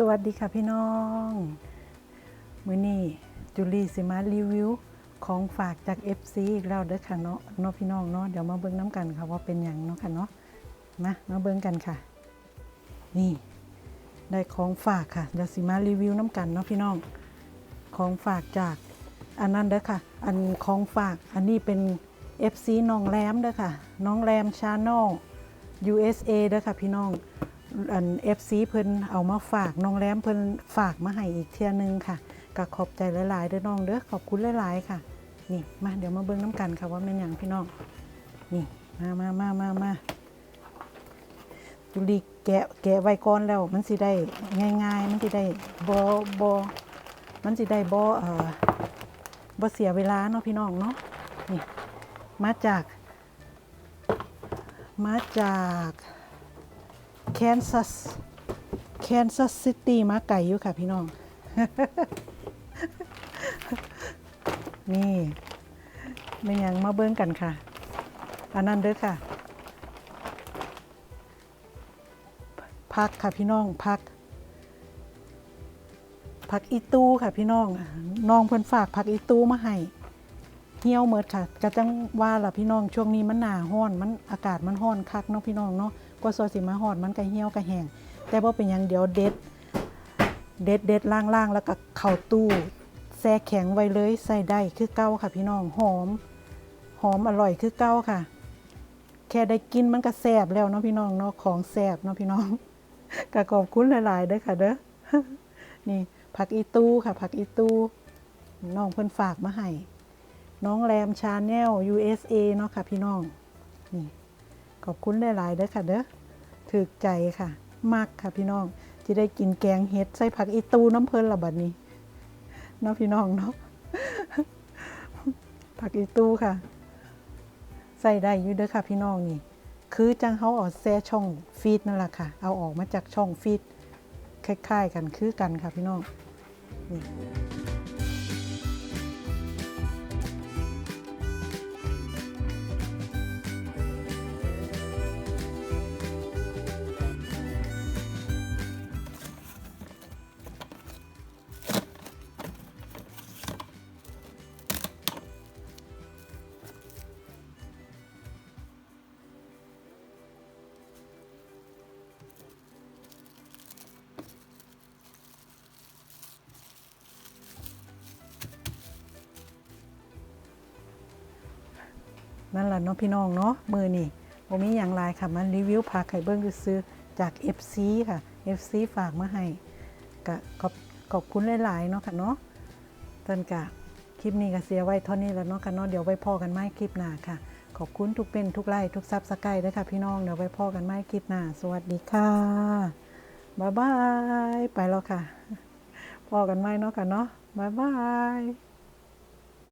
สวัสดีค่ะพี่น้อง มื้อนี้จุลีสิมารีวิวของฝากจาก FC อีกแล้วเด้อค่ะเนาะเนาะพี่น้องเนาะเดี๋ยวมาเบิ่งน้ำกันค่ะว่าเป็นหยังเนาะค่ะเนาะมามาเบิ่งกันค่ะ นี่ ได้ของฝากค่ะเดี๋ยวสิมารีวิวน้ำกันเนาะพี่น้อง ของฝากจากอันนั้นเด้อค่ะ อันของฝากอันนี้เป็น FC น้องแรมเด้อค่ะ น้องแรมชาแนล USA เด้อค่ะพี่น้อง อัน FC เพิ่นเอามาฝากน้องแรมเพิ่นฝากมาให้อีกเที่ยหนึงค่ะก็ขอบใจหลายๆเด้อน้องเด้อขอบคุณหลายๆค่ะ นี่มาเดี๋ยวมาเบิ่งน้ำกันค่ะว่าเป็นยังพี่น้องนี่มามามามามาจุลีแกะแกะไว้ก่อนแล้วมันสิได้ง่าย ๆ มันสิได้บ่บ่มันสิได้บ่เอ่อบ่เสียเวลาเนาะพี่น้องเนาะนี่มาจาก มาจาก แคนซัสแคนซัสซิตี้มาไก่อยู่ค่ะพี่น้อง นี่ไม่ยังมาเบิ้งกันค่ะ อันนั้นเด้อค่ะ พักค่ะพี่น้องพัก พักอีตู้ค่ะพี่น้อง น้องเพิ่นฝากพักอีตู้มาให้เหี่ยวเมิดค่ะกะจังว่าล่ะพี่น้องช่วงนี้มันหนาห้อนมันอากาศมันห้อนคักเนาะพี่น้องเนาะ กว่าซอสิมาหอนมันก็เหี่ยวก็แห้งแต่บ่เป็นหยังเดียวเด็ด เด็ดเด็ดล่างๆแล้วก็เข้าตู้แช่แข็งไว้เลยใส่ได้คือเก้าค่ะพี่น้องหอม หอมอร่อยคือเก้าค่ะ แค่ได้กินมันก็แซ่บแล้วเนาะพี่น้องเนาะของแซ่บเนาะพี่น้องก็ขอบคุณหลายๆเด้อค่ะเด้อนี่ผักอีตู้ค่ะ ผักอีตู้น้องเพิ่นฝากมาให้น้องแรมชาแนล USA เนาะค่ะพี่น้องนี่ อบคุณหลายๆเด้อค่ะเด้อถึกใจค่ะมากค่ะพี่น้องที่ได้กินแกงเห็ดใส่ผักอีตูน้ำเพลินละบัดนี้เนาะพี่น้องเนาะผักอีตูค่ะ ใส่ได้อยู่เด้อค่ะพี่น้องนี่ คือจังเขาออกแซ่ช่องฟีดนั่นแหละค่ะ เอาออกมาจากช่องฟีดคล้ายๆ กันคือกันค่ะพี่น้องนี่ นั่นแหละเนาะพี่น้องเนาะมือนี่ผมมีอย่างไรค่ะมันรีวิวผักไข่เบิ้งซื้อจาก FC ค่ะ FC ฝากมาให้ก็ขอบขอบคุณหลายๆเนาะค่ะเนาะท่านกะคลิปนี้ก็เสียไว้เท่านี้แล้วเนาะค่ะเนาะเดี๋ยวไว้พ่อกันไม่คลิปหน้าค่ะ ขอบคุณทุกเป็นทุกไลค์ทุกซับสไครต์ด้วยค่ะพี่น้องเดี๋ยวไว้พ่อกันไม่คลิปหน้า สวัสดีค่ะบ๊ายบายไปแล้วค่ะพ่อกันไม่เนาะค่ะเนาะบ๊ายบาย